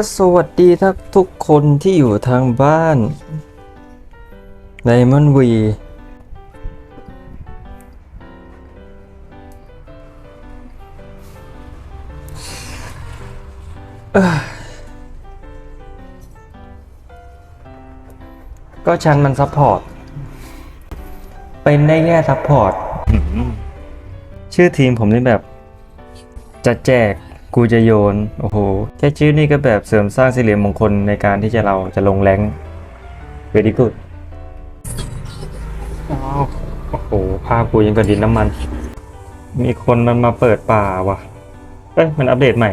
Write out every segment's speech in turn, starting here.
ก็สวัสดีทักทุกคนที่อยู่ทางบ้านไดมอนวีก็ฉันมันซัพพอร์ต เป็นได้แค่ซัพพอร์ต ชื่อทีมผมนี่แบบ จะแจก กูจะโยน โอ้โห แค่ชื่อนี่ก็แบบเสริมสร้างสิริมงคลในการที่จะเราจะลงแรงเวดีกูดโอ้โหภาพกูยังกระดินน้ำมัน มีคนมันมาเปิดป่าว่ะ เอ้ย มันอัปเดตใหม่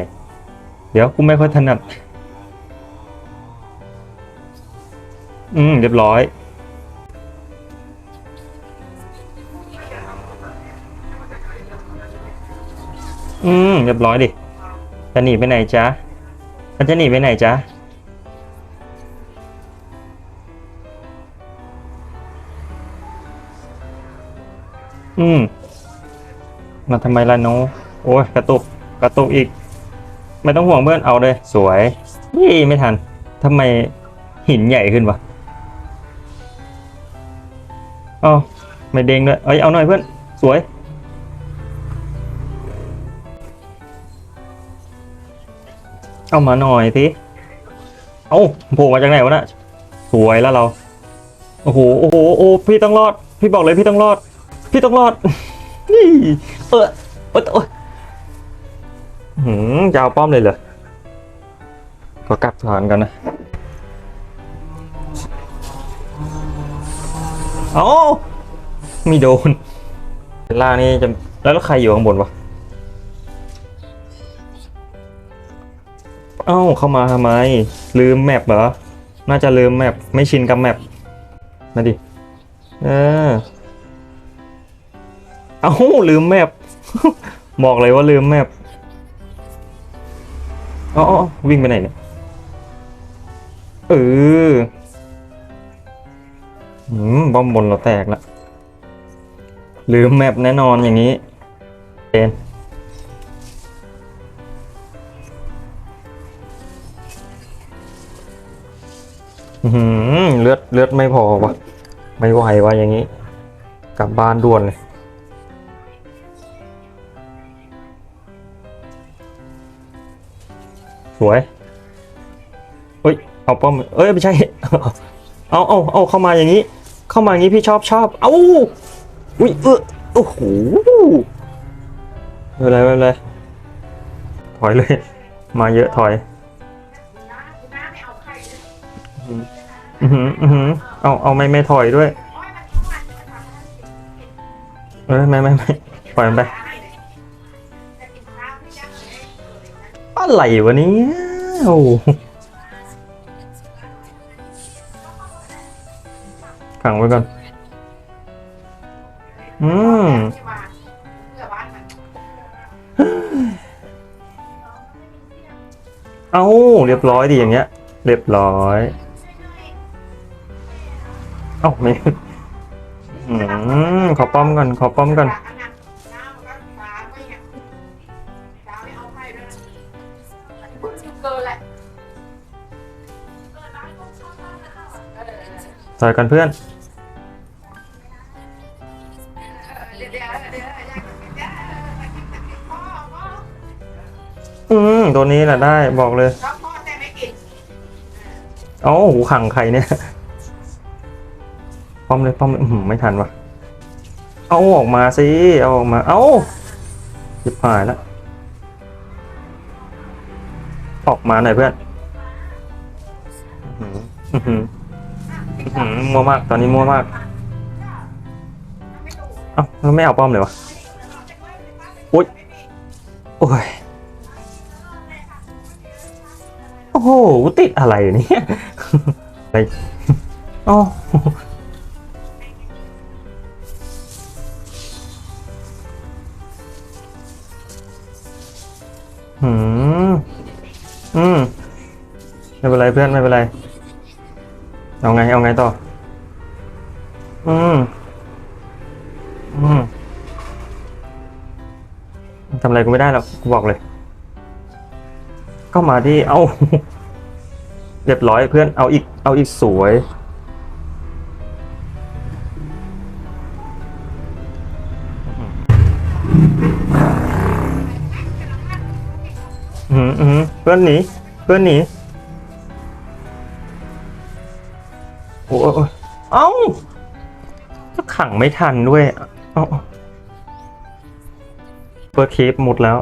เดี๋ยวกูไม่ค่อยถนัด อืม เรียบร้อย อืม เรียบร้อยดิ จะหนีไปไหนจ๊ะมันจะหนีไปไหนจ๊ะอืมมาทำไมล่ะหนูโอ้ยกระตุกกระตุกอีก ไม่ต้องห่วงเพื่อนเอาเลย สวยยี่ไม่ทันทำไมหินใหญ่ขึ้นวะอ๋อไม่เด้งด้วยเอ้ยเอาหน่อยเพื่อน สวย เอามาหน่อยสิเอาโผล่มาจากไหนวะน่ะสวยแล้วเรา โอ้โหโอ้โหโอ้พี่ต้องรอด พี่บอกเลยพี่ต้องรอด พี่ต้องรอดนี่เออเออเออหืมจะเอาป้อมเลยเหรอก็กลับฐานกันนะเอามีโดนล่างนี่จะแล้วใครอยู่ข้างบนวะ เอ้าเข้ามาทำไม ลืมแมปเหรอ น่าจะลืมแมปไม่ชินกับแมปมาดิ เออ เอ้าลืมแมปบอกเลยว่าลืมแมปอ๋อวิ่งไปไหนเนี่ย เออหืมบอมบนเราแตกละลืมแมปแน่นอนอย่างนี้เป็น เลือดไม่พอวะไม่ไหววะอย่างนี้ กลับบ้านด่วนเลย สวยเอ้ย เอาป้อม เอ้ย ไม่ใช่ เอาเอาเอาเข้ามาอย่างนี้ เข้ามาอย่างนี้พี่ชอบชอบ เอาอุ้ยเออโอ้โหไม่เป็นไรไม่เป็นไรถอยเลย มาเยอะถอย อือหืออือหือเอาเอาไม่ไม่ถอยด้วย เอ้ยไม่ไม่ไม่ปล่อยมันไปอะไรวะเนี้โอ้โหขังไว้ก่อน อืมเอ้าเรียบร้อยดีอย่างเงี้ย เรียบร้อย อ้าไม่อืมขอป้อมก่อน ขอป้อมก่อน ต่อยกันเพื่อน อืม ตัวนี้แหละได้บอกเลย เอ้าหูขังใครเนี่ย ป้อมเลยป้อมเลยหือไม่ทันวะเอาออกมาสิเอาออกมา เอาจิบหายแล้วออกมาหน่อยเพื่อนหืออื้อหืออื้อหือมัวมาก ตอนนี้มัวมาก เอ้าแล้วไม่เอาป้อมเลยวะอุ้ยโอ้ยโอ้โหติดอะไรเนี่ยอะไรอ๋อ มไม่เป็นไรเพื่อนไม่เป็นไร เอาไง เอาไงต่อ อืม อืมทำอะไรกูไม่ได้หรอกกูบอกเลย ก็มาที่เอ้าเรียบร้อยเพื่อนเอาอีก เอาอีกสวย อืมอืม พื่อนหนีเพื่อนหนีโอ้โอ้ยเอ้าก็ขังไม่ทันด้วยเอ้าเปิดเคปหมดแล้ว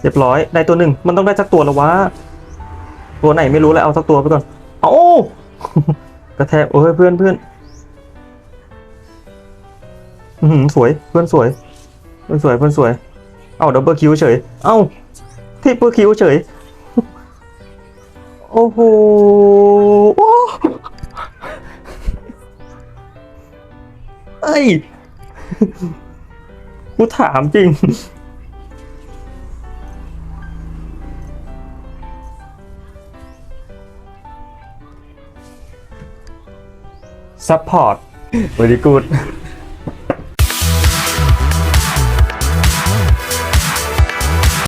เรียบร้อยได้ตัวหนึ่งมันต้องได้สักตัวแล้ววะตัวไหนไม่รู้แล้วเอาสักตัวไปก่อน เอ้ากระแทกโอ้ยเพื่อนเพื่อน อือหือสวยเพื่อนสวย เพื่อนสวยเพื่อนสวย เอ้าดับเบิลคิวเฉย เอ้าทิปเปิลคิวเฉย โอ้โหโอ้เอ้ยกูถามจริง ซัพพอร์ต very good